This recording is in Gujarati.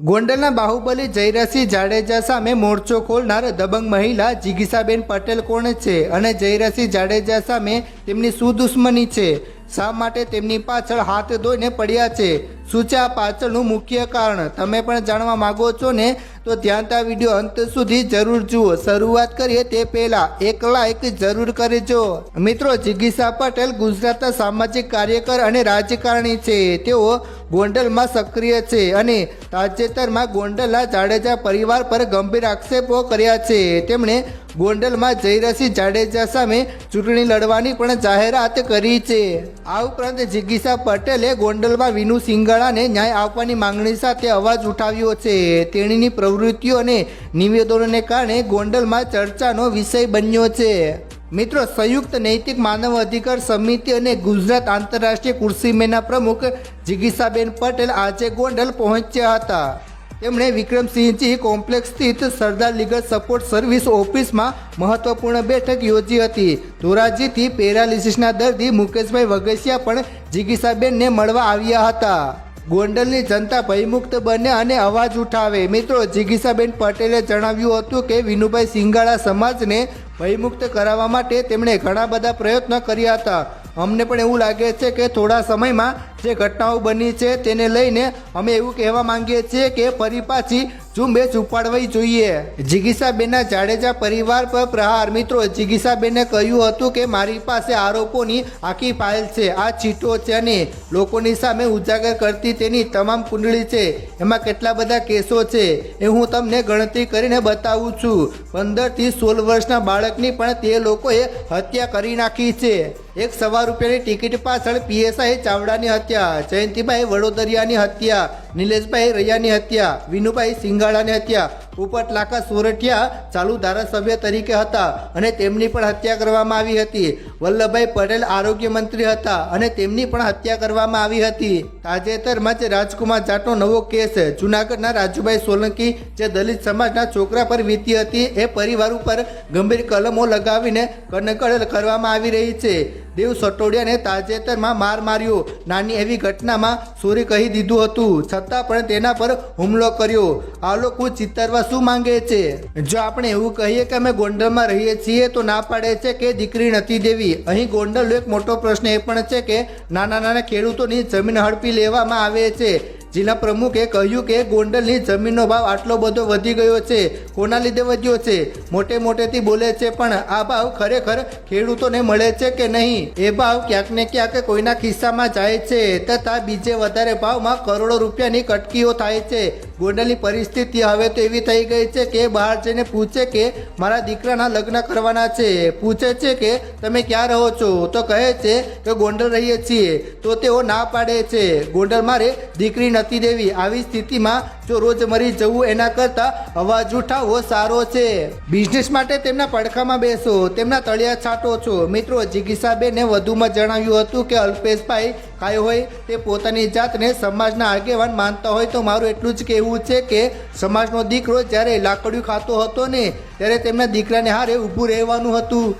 ગોંડલના બાહુબલી જયરસિંહ જાડેજા સામે મોરચો ખોલનાર દબંગ મહિલા જિગીસાબેન પટેલ કોણ છે? અને જયરસિંહ જાડેજા સામે તેમની શું દુશ્મની છે. શા માટે તેમની પાછળ હાથ ધોઈને પડ્યા છે? શું છે આ પાછળનું મુખ્ય કારણ? તમે પણ જાણવા માંગો છો ને? તો ધ્યાનતા વીડિયો અંત સુધી જરૂર જુઓ. શરૂઆત કરીએ તે પહેલાં એક લાઈક જરૂર કરજો. મિત્રો, જિગીસા પટેલ ગુજરાતના સામાજિક કાર્યકર અને રાજકારણી છે. તેઓ ગોંડલમાં સક્રિય છે અને તાજેતરમાં ગોંડલના જાડેજા પરિવાર પર ગંભીર આક્ષેપો કર્યા છે. તેમણે ગોંડલમાં જયરસિંહ જાડેજા સામે ચૂંટણી લડવાની પણ જાહેરાત કરી છે. આ ઉપરાંત જિગીસા પટેલે ગોંડલમાં વિનુ સિંગાળાને ન્યાય આપવાની માંગણી સાથે અવાજ ઉઠાવ્યો છે. તેણીની પ્રવૃત્તિઓ અને નિવેદનોને કારણે ગોંડલમાં ચર્ચાનો વિષય બન્યો છે. મિત્રો, સંયુક્ત નૈતિક માનવ અધિકાર સમિતિ અને ગુજરાત આંતરરાષ્ટ્રીય કૃષિ મેના પ્રમુખ જિગીસાબેન પટેલ આજે ગોંડલ પહોંચ્યા હતા. તેમણે વિક્રમસિંહજી કોમ્પ્લેક્સ સ્થિત સરદાર લીગલ સપોર્ટ સર્વિસ ઓફિસમાં મહત્વપૂર્ણ બેઠક યોજી હતી. ધોરાજીથી પેરાલિસિસના દર્દી મુકેશભાઈ વગેસિયા પણ જિગીસાબેનને મળવા આવ્યા હતા. ગોંડલની જનતા ભયમુક્ત બને અને અવાજ ઉઠાવે. મિત્રો, જિગીસાબેન પટેલે જણાવ્યું હતું કે વિનુભાઈ સિંગાળા સમાજને ભયમુક્ત કરાવવા માટે તેમણે ઘણા બધા પ્રયત્નો કર્યા હતા. અમને પણ એવું લાગે છે કે થોડા સમયમાં જે ઘટનાઓ બની છે તેને લઈને અમે એવું કહેવા માંગીએ છીએ કે ફરી પાછી ઝુંબેશ ઉપાડવી જોઈએ. જિગીસાબેનના જાડેજા પરિવાર પર પ્રહાર. મિત્રો, જિગીસાબેને કહ્યું હતું કે મારી પાસે આરોપોની આખી ફાઇલ છે. આ ચીટો છે અને લોકોની સામે ઉજાગર કરતી તેની તમામ કુંડળી છે. એમાં કેટલા બધા કેસો છે એ હું તમને ગણતરી કરીને બતાવું છું. પંદરથી સોળ વર્ષના બાળકની પણ તે લોકોએ હત્યા કરી નાખી છે. એક સવા રૂપિયાની ટિકિટ પાછળ પીએસઆઈ ચાવડાની હત્યા જયંતિભાઈ વડોદરિયાની હત્યા. નિલેશભાઈ રૈયાની હત્યા, વિનુભાઈ સિંઘાળાની હત્યા ઉપટ લાખા સોરઠિયા ચાલુ ધારાસભ્ય તરીકે હતા અને તેમની પણ હત્યા કરવામાં આવી હતી. વલ્લભભાઈ પટેલ આરોગ્ય મંત્રી હતા અને તેમની પણ હત્યા કરવામાં આવી હતી. તાજેતરમાં જ રાજકુમાર જાટનો નવો કેસ, જુનાગઢના રાજુભાઈ સોલંકી, જે દલિત સમાજના છોકરા પર વીતી હતી, એ પરિવાર ઉપર ગંભીર કલમો લગાવીને કનકડ કરવામાં આવી રહી છે. દેવ સટોડિયાને તાજેતરમાં માર માર્યો. નાની એવી ઘટનામાં સોરી કહી દીધું હતું. છતાં પણ તેના પર હુમલો કર્યો. આ લોકો ચિતરવા શું માંગે છે? જો આપણે એવું કહીએ કે અમે ગોંડલમાં રહીએ છીએ, તો ના પાડે છે કે દીકરી નથી દેવી. અહીં ગોંડલ એક મોટો પ્રશ્ન એ પણ છે કે નાના નાના ખેડૂતોની જમીન હડપી લેવામાં આવે છે. જિલ્લા પ્રમુખે કહ્યું કે ગોંડલની જમીનનો ભાવ આટલો બધો વધી ગયો છે. કોના લીધે વધ્યો છે? મોટે મોટેથી બોલે છે, પણ આ ભાવ ખરેખર ખેડૂતોને મળે છે કે નહીં? એ ભાવ ક્યાંક ને ક્યાંક કોઈના ખિસ્સામાં જાય છે, તથા બીજે વધારે ભાવમાં કરોડો રૂપિયાની કટકીઓ થાય છે. ગોંડલની પરિસ્થિતિ હવે તો એવી થઈ ગઈ છે કે બહાર જઈને પૂછે કે મારા દીકરાના લગ્ન કરવાના છે. પૂછે છે કે તમે ક્યાં રહો છો? તો કહે છે કે ગોંડલ રહીએ છીએ. તો તેઓ ના પાડે છે. ગોંડલ મારે દીકરી નથી દેવી. આવી સ્થિતિમાં જો રોજ મરી જવું એના કરતાં અવાજ ઉઠાવવો સારો છે. બિઝનેસ માટે તેમના પડખામાં બેસો. તેમના તળિયા છાંટો છો. મિત્રો, જિગીસાબેને વધુમાં જણાવ્યું હતું કે અલ્પેશભાઈ કાંઈ હોય તે પોતાની જાતને સમાજના આગેવાન માનતા હોય તો મારું એટલું જ કહેવું છે કે સમાજનો દીકરો જ્યારે લાકડીયું ખાતો હતો ને, ત્યારે તેમના દીકરાને હારે ઊભું રહેવાનું હતું.